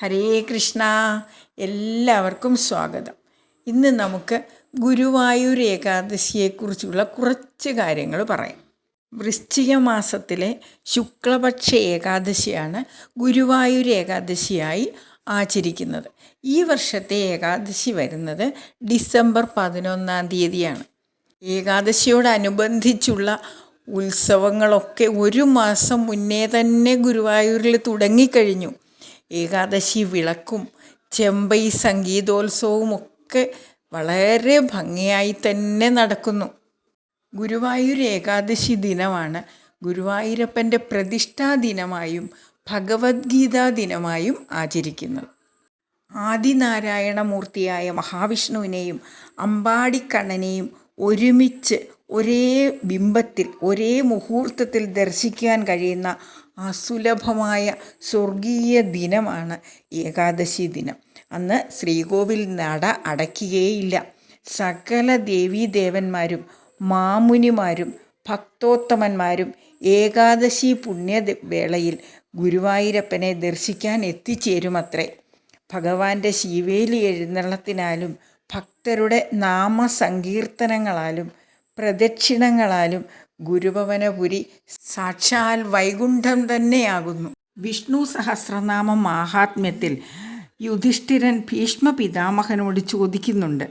ഹരേ കൃഷ്ണ. എല്ലാവർക്കും സ്വാഗതം. ഇന്ന് നമുക്ക് ഗുരുവായൂർ ഏകാദശിയെക്കുറിച്ചുള്ള കുറച്ച് കാര്യങ്ങൾ പറയാം. വൃശ്ചിക മാസത്തിലെ ശുക്ലപക്ഷ ഏകാദശിയാണ് ഗുരുവായൂർ ഏകാദശിയായി ആചരിക്കുന്നത്. ഈ വർഷത്തെ ഏകാദശി വരുന്നത് ഡിസംബർ പതിനൊന്നാം തീയതിയാണ്. ഏകാദശിയോടനുബന്ധിച്ചുള്ള ഉത്സവങ്ങളൊക്കെ ഒരു മാസം മുന്നേ തന്നെ ഗുരുവായൂരിൽ തുടങ്ങിക്കഴിഞ്ഞു. ഏകാദശി വിളക്കും ചെമ്പൈ സംഗീതോത്സവവും ഒക്കെ വളരെ ഭംഗിയായി തന്നെ നടക്കുന്നു. ഗുരുവായൂർ ഏകാദശി ദിനമാണ്. ഗുരുവായൂരപ്പന്റെ പ്രതിഷ്ഠാ ദിനമായും ഭഗവത്ഗീതാ ദിനമായും ആചരിക്കുന്നത്. ആദിനാരായണമൂർത്തിയായ മഹാവിഷ്ണുവിനെയും അമ്പാടിക്കണ്ണനെയും ഒരുമിച്ച് ഒരേ ബിംബത്തിൽ ഒരേ മുഹൂർത്തത്തിൽ ദർശിക്കാൻ കഴിയുന്ന അസുലഭമായ സ്വർഗീയ ദിനമാണ് ഏകാദശി ദിനം. അന്ന് ശ്രീകോവിൽ നട അടയ്ക്കുകയില്ല. സകല ദേവീദേവന്മാരും മാമുനിമാരും ഭക്തോത്തമന്മാരും ഏകാദശി പുണ്യ വേളയിൽ ഗുരുവായൂരപ്പനെ ദർശിക്കാൻ എത്തിച്ചേരുമത്രേ. ഭഗവാന്റെ ശിവേലി എഴുന്നള്ളത്തിനാലും ഭക്തരുടെ നാമസങ്കീർത്തനങ്ങളാലും പ്രദക്ഷിണങ്ങളാലും ഗുരുഭവനപുരി സാക്ഷാൽ വൈകുണ്ഠം തന്നെയാകുന്നു. വിഷ്ണു സഹസ്രനാമ മാഹാത്മ്യത്തിൽ യുധിഷ്ഠിരൻ ഭീഷ്മ പിതാമഹനോട് ചോദിക്കുന്നുണ്ട്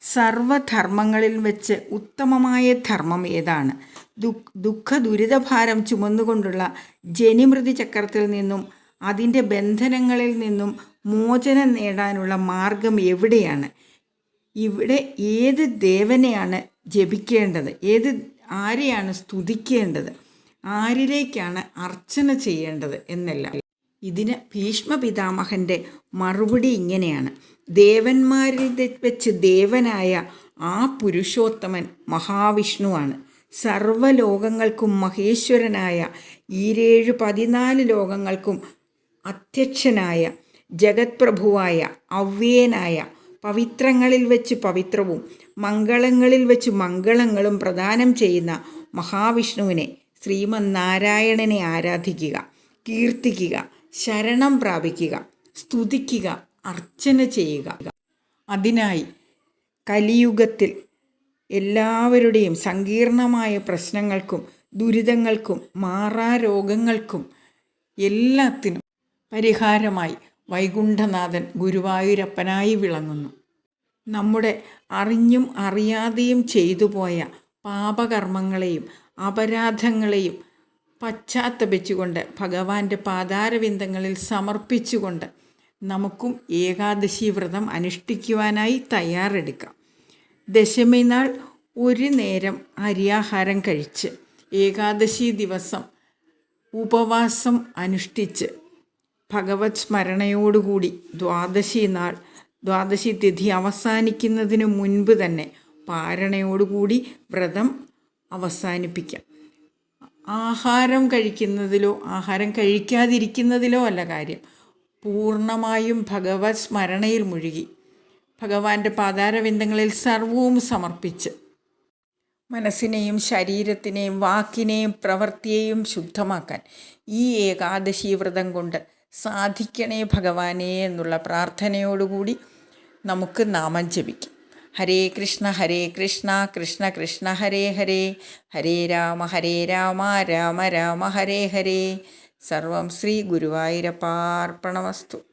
സർവധർമ്മങ്ങളിൽ വെച്ച് ഉത്തമമായ ധർമ്മം ഏതാണ്? ദുഃഖ ദുരിതഭാരം ചുമന്നുകൊണ്ടുള്ള ജനിമൃതി ചക്രത്തിൽ നിന്നും അതിന്റെ ബന്ധനങ്ങളിൽ നിന്നും മോചനം നേടാനുള്ള മാർഗം എവിടെയാണ്? ഇവിടെ ഏത് ദേവനെയാണ് ജപിക്കേണ്ടത്? ഏത് ആരെയാണ് സ്തുതിക്കേണ്ടത്? ആരിലേക്കാണ് അർച്ചന ചെയ്യേണ്ടത് എന്നല്ല. ഇതിന് ഭീഷ്മ പിതാമഹന്റെ മറുപടി ഇങ്ങനെയാണ്. ദേവന്മാരിൽ വെച്ച് ദേവനായ ആ പുരുഷോത്തമൻ മഹാവിഷ്ണുവാണ്. സർവലോകങ്ങൾക്കും മഹേശ്വരനായ ഈരേഴ് പതിനാല് ലോകങ്ങൾക്കും അധ്യക്ഷനായ ജഗത്പ്രഭുവായ അവ്യയനായ പവിത്രങ്ങളിൽ വെച്ച് പവിത്രവും മംഗളങ്ങളിൽ വെച്ച് മംഗളങ്ങളും പ്രദാനം ചെയ്യുന്ന മഹാവിഷ്ണുവിനെ ശ്രീമന്നാരായണനെ ആരാധിക്കുക കീർത്തിക്കുക ശരണം പ്രാപിക്കുക സ്തുതിക്കുക അർച്ചന ചെയ്യുക. അതിനായി കലിയുഗത്തിൽ എല്ലാവരുടെയും സങ്കീർണമായ പ്രശ്നങ്ങൾക്കും ദുരിതങ്ങൾക്കും മാറാരോഗങ്ങൾക്കും എല്ലാത്തിനും പരിഹാരമായി വൈകുണ്ഠനാഥൻ ഗുരുവായൂരപ്പനായി വിളങ്ങുന്നു. നമ്മുടെ അറിഞ്ഞും അറിയാതെയും ചെയ്തു പോയ പാപകർമ്മങ്ങളെയും അപരാധങ്ങളെയും പശ്ചാത്തപിച്ചുകൊണ്ട് ഭഗവാന്റെ പാതാരവിന്ദങ്ങളിൽ സമർപ്പിച്ചുകൊണ്ട് നമുക്കും ഏകാദശി വ്രതം അനുഷ്ഠിക്കുവാനായി തയ്യാറെടുക്കാം. ദശമിനാൾ ഒരു നേരം അരിയാഹാരം കഴിച്ച് ഏകാദശി ദിവസം ഉപവാസം അനുഷ്ഠിച്ച് ഭഗവത് സ്മരണയോടുകൂടി ദ്വാദശി നാൾ ദ്വാദശി തിഥി അവസാനിക്കുന്നതിന് മുൻപ് തന്നെ പാരണയോടുകൂടി വ്രതം അവസാനിപ്പിക്കാം. ആഹാരം കഴിക്കുന്നതിലോ ആഹാരം കഴിക്കാതിരിക്കുന്നതിലോ അല്ല കാര്യം. പൂർണമായും ഭഗവത് സ്മരണയിൽ മുഴുകി. ഭഗവാന്റെ പാതാരവിന്ദങ്ങളിൽ സർവവും സമർപ്പിച്ച് മനസ്സിനെയും ശരീരത്തിനെയും വാക്കിനെയും പ്രവൃത്തിയെയും ശുദ്ധമാക്കാൻ ഈ ഏകാദശി വ്രതം കൊണ്ട് സാധിക്കണേ ഭഗവാനെ എന്നുള്ള പ്രാർത്ഥനയോടുകൂടി നമുക്ക് നാമം ജപിക്കാം. ഹരേ കൃഷ്ണ ഹരേ കൃഷ്ണ കൃഷ്ണ കൃഷ്ണ ഹരേ ഹരേ. ഹരേ രാമ ഹരേ രാമ രാമ രാമ ഹരേ ഹരേ. സർവം ശ്രീ ഗുരുവായൂരപ്പാർപ്പണമസ്തു